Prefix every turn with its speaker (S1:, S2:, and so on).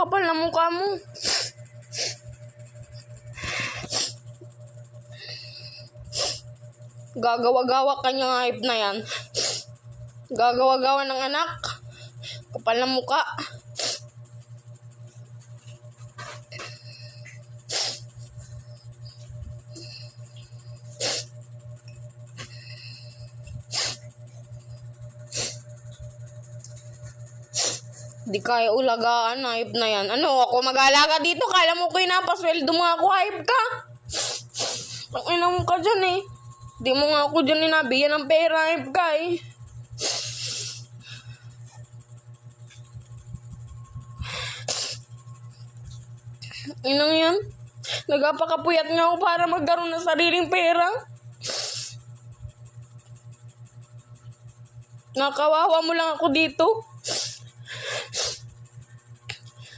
S1: Kapal na mukha mo. Gagawa-gawa ka niyang hype na yan. Gagawa-gawa ng anak. Kapal na mukha. Di kaya ulagaan, hype na yan. Ano, ako mag-alaga dito, kala mo ko inapasweldo mo ako, hype ka. Ang ina mo ka dyan eh. Di mo nga ako dyan inabiyan ng pera, hype ka eh. Inang yan. Nagapakapuyat nga ako para magkaroon ng sariling pera. Nakawawa mo lang ako dito.